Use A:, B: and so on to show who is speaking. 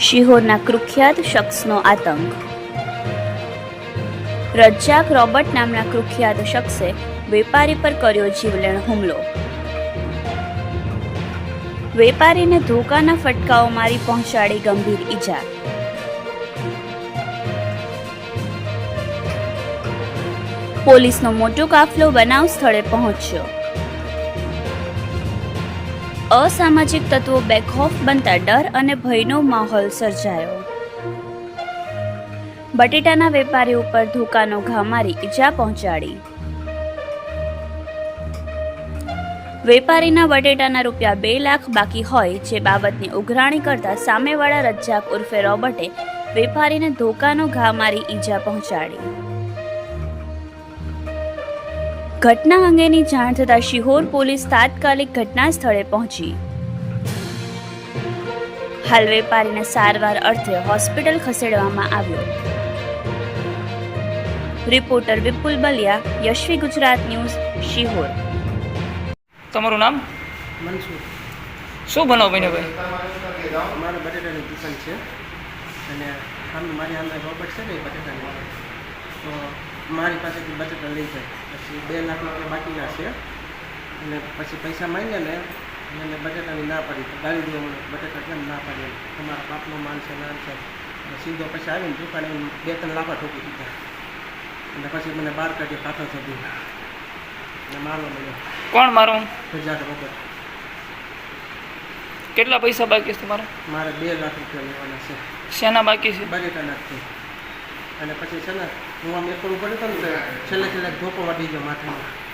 A: શિહોરના કુખ્યાત શખ્સનો આતંક. રજ્જાક રોબર્ટ નામના કુખ્યાત શખ્સે વેપારી પર કર્યો જીવલેણ હુમલો. વેપારીને ધોકાના ફટકાઓ મારી પહોંચાડી ગંભીર ઈજા. પોલીસનો મોટો કાફલો બનાવ સ્થળે પહોંચ્યો. અસામાજિક તત્વો બેખોફ બનતા ડર અને ભયનો માહોલ સર્જાયો. બટેટાના વેપારી ઉપર ધોકાનો ઘા મારી ઈજા પહોંચાડી. વેપારીના બટેટાના રૂપિયા બે લાખ બાકી હોય જે બાબતની ઉઘરાણી કરતા સામેવાળા રજ્જાક ઉર્ફે રોબર્ટે વેપારીને ધોકાનો ઘા મારી ઈજા પહોંચાડી. ઘટના અંગેની જાણ થતાં શિહોર પોલીસ તાત્કાલિક ઘટના સ્થળે પહોંચી. હાલ વેપારીને સારવાર અર્થે હોસ્પિટલ ખસેડવામાં આવ્યો. Reporter Vipul Baliya Yashvi Gujarat news Sihor.
B: તમારું નામ? શું બનાવ બન્યો ભાઈ?
C: મારે બટેટાની દુકાન છે. અને મારી અંદર રોબર્ટ છે ને બટેટાની. તો મારી પાસેથી બચત લઈ જાય પછી બે લાખ રૂપિયા બાકીના છે અને પછી પૈસા માંગ્યા ને એને બટેટાની ના પાડી. ગાળી દેવા મને બટેટા કેમ ના પાડી? તમારા બાપનો માન છે નાન છે. સીધો પછી આવીને દુકાને બે ત્રણ લાફા ઠોકી દીધા. અને પછી મને બહાર કાઢી પાછો થતી અને મારવા મળ્યો.
B: કોણ મારું?
C: હજાર વગર
B: કેટલા પૈસા બાકી છે તમારા?
C: મારે બે લાખ રૂપિયા લેવાના છે.
B: શેના બાકી છે?
C: બટેટા નાખતી અને પછી છે ને, હું આમ એક ઉપર પડ્યો હતો ને છેલ્લે છેલ્લે ધોકો વાટી ગયો માથામાં